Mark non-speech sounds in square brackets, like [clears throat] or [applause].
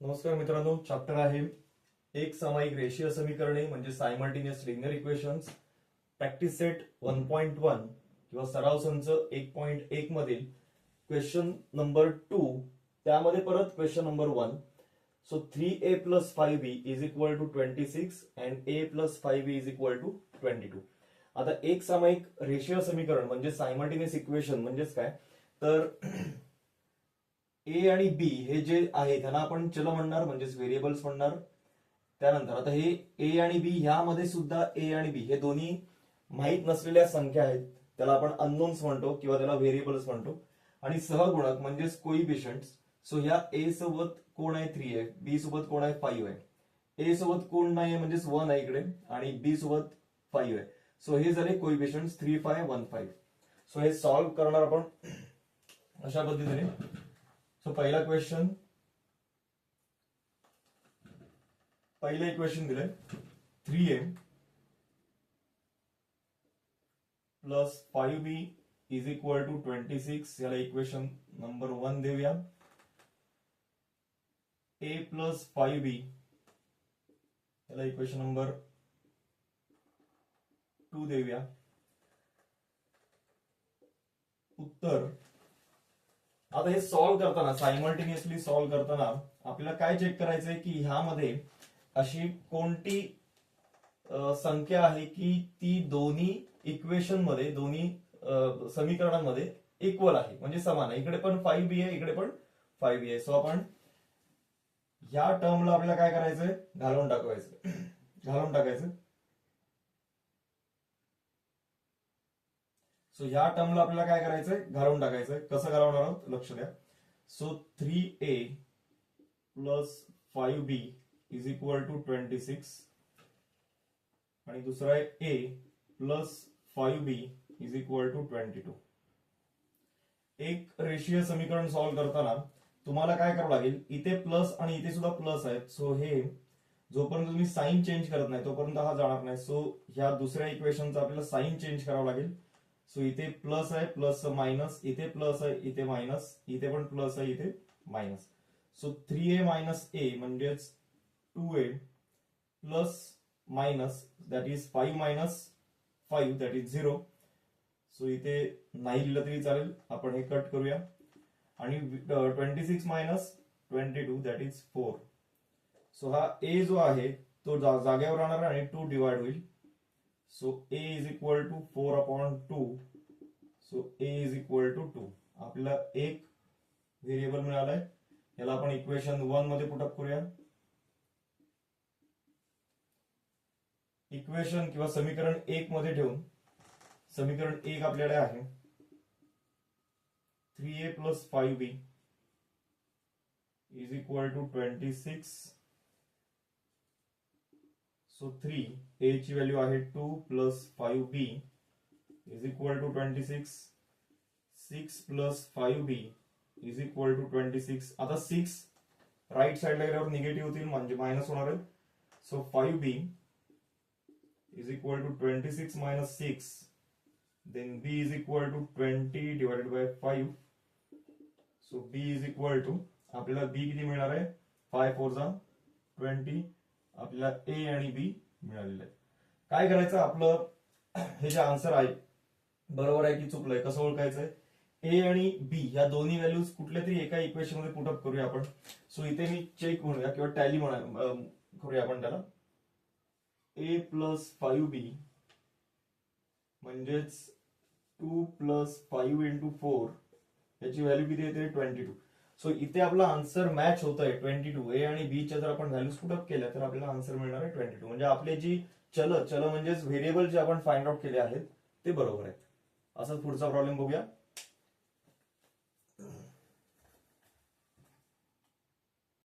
नमस्कार मित्रांनो चॅप्टर आहे. एक सामायिक रेषीय समीकरणे म्हणजे simultaneous linear equations practice set one point one किंवा सराव संच एक पॉईंट एक मधील क्वेश्चन नंबर टू त्यामध्ये परत question number one so three A plus five B is equal to twenty six and A plus five B is equal to twenty two आता एक सामायिक रेषीय समीकरण म्हणजे सायमल्टेनियस इक्वेशन म्हणजेच काय? तर ए आणि बी हे जे आहे त्यांना आपण चल म्हणणार म्हणजेच व्हेरिएबल्स म्हणणार. त्यानंतर आता हे ए आणि बी ह्यामध्ये सुद्धा ए आणि बी हे दोन्ही माहीत नसलेल्या संख्या आहेत. त्याला आपण अननोन्स म्हणतो किंवा त्याला व्हेरिएबल्स म्हणतो. आणि सहगुणक म्हणजेच कोइफिशियंट्स सो ह्या ए सोबत कोण आहे थ्री आहे? बी सोबत कोण आहे फाईव्ह आहे? ए सोबत कोण नाही आहे म्हणजेच वन आहे इकडे. आणि बी सोबत फाईव्ह आहे. सो हे झाले coefficients three five one five so हे सॉल्व्ह करणार आपण अशा पद्धतीने. सो पहिला क्वेश्चन पहिलं इक्वेशन दिलंय. Three A plus five B is equal to twenty six याला इक्वेशन नंबर वन देऊया. ए प्लस फाईव्ह बी याला इक्वेशन नंबर टू देऊया. उत्तर आता हे सॉल्व्ह करताना सायमल्टेनियसली सॉल्व्ह करताना आपल्याला काय चेक करायचंय की ह्यामध्ये अशी कोणती संख्या आहे की ती दोन्ही इक्वेशनमध्ये दोन्ही समीकरणांमध्ये इक्वल आहे. म्हणजे समान आहे. इकडे पण फाईव्ह बी आहे इकडे पण फाईव्ह बी आहे. सो आपण ह्या टर्मला आपल्याला काय करायचंय? घालून टाकवायचं [clears throat] घालून टाकायचं सो ह्या टर्मला आपल्याला काय करायचंय? घालवून टाकायचंय. कसं घालवणार आहोत? लक्ष द्या. So three A plus five B is equal to twenty six आणि दुसरा आहे A plus five B is equal to twenty two एक रेषीय समीकरण सॉल्व्ह करताना तुम्हाला काय करावं लागेल? इथे प्लस आणि इथे सुद्धा प्लस आहेत. सो हे जोपर्यंत तुम्ही साईन चेंज करत नाही तोपर्यंत हा जाणार नाही. सो ह्या दुसऱ्या इक्वेशनचा आपल्याला साईन चेंज करावं लागेल. सो इथे प्लस आहे प्लस मायनस इथे प्लस आहे इथे मायनस इथे पण प्लस आहे इथे minus so three A minus A म्हणजेच two A plus minus that is five minus five that is zero so इथे नाही लिहिलं तरी चालेल. आपण हे कट करूया. आणि twenty six minus twenty two that is four so हा ए जो आहे तो जागेवर राहणार आणि टू डिवाइड होईल. So A is equal to four upon two so A is equal to two आपल्याला एक व्हेरिएबल मिळालाय. याला आपण इक्वेशन वनमध्ये पुटअप करूया. इक्वेशन किंवा समीकरण एक मध्ये ठेवून. समीकरण एक आपल्याकडे आहे. Three A plus five B is equal to twenty six so three A ची व्हॅल्यू आहे two plus five B is equal to twenty six six plus five B is equal to twenty six आता six right साईडला गेल्यावर negative होतील, म्हणजे minus होणार आहे. So five B is equal to twenty six minus six then B is equal to twenty divided by five so B is equal to आपल्याला B किती मिळणार आहे? फाय फोर जा. ट्वेंटी आपल्याला ए आणि बी मिळालेलं आहे काय करायचं? आपलं हे जे आन्सर आहे बरोबर आहे की चुकलंय? कसं ओळखायचंय? ए आणि बी या दोन्ही व्हॅल्यूज कुठल्या तरी एका इक्वेशनमध्ये पुटअप करूया आपण. सो इथे मी चेक म्हणूया किंवा टॅली म्हणा करूया आपण त्याला. ए प्लस फाईव्ह बी म्हणजेच two plus five into four याची व्हॅल्यू किती येते ट्वेंटी टू सो इथे आपला आन्सर मॅच होत आहे ट्वेंटी टू ए आणि बीच्या जर आपण व्हॅल्यूज पुटअप केल्या तर आपल्याला आन्सर मिळणार आहे ट्वेंटी टू म्हणजे आपले जी चल चल म्हणजेच व्हेरिएबल जे आपण फाइंड आउट केले आहेत ते बरोबर आहेत. असाच पुढचा प्रॉब्लेम बघूया.